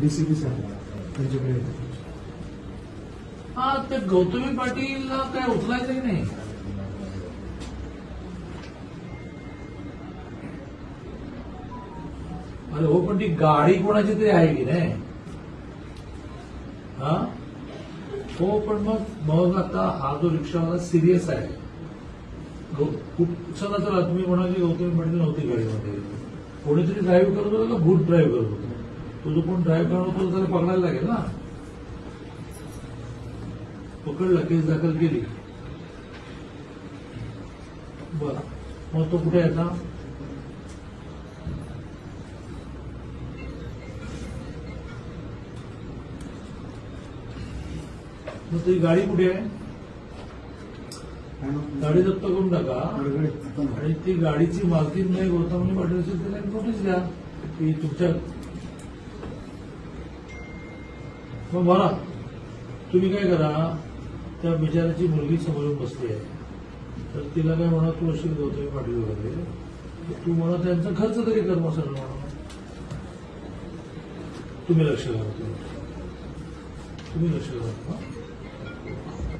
DCP साहेब त्यांच्याकडे हा ते गौतमी पाटीलला काय उठलायचं की नाही. अरे हो पण ती गाडी कोणाची तरी आहे की नाही? हा? हो पण मग मग आता हा जो रिक्षावाला सिरियस आहे. खूप चला चला तुम्ही म्हणाल की गौतमी पाटील नव्हती गाडीमध्ये. कोणीतरी ड्राईव्ह करत होतं का? भूत ड्राईव्ह करत होतं. तो जो कोण ड्राईव्ह करत होता त्याला पकडायला लागेल ना. पकडलं केस दाखल केली. बर. मग तो कुठे आता? मग तुझी गाडी कुठे आहे? आणि गाडी जप्त करून टाका. आणि ती गाडीची मालकीन नाही गौतमी पाटील असेल त्याला नोटीस द्या. की तुमच्या मग म्हणा तुम्ही काय करा त्या बिचाराची मुलगी समोरून बसली आहे. तर तिला काय म्हणा तू असेल गौतमी पाटील वगैरे. तर तू म्हणा त्यांचा खर्च तरी कर मसाला म्हणा. तुम्ही लक्ष घाला तुम्ही. लक्ष घाला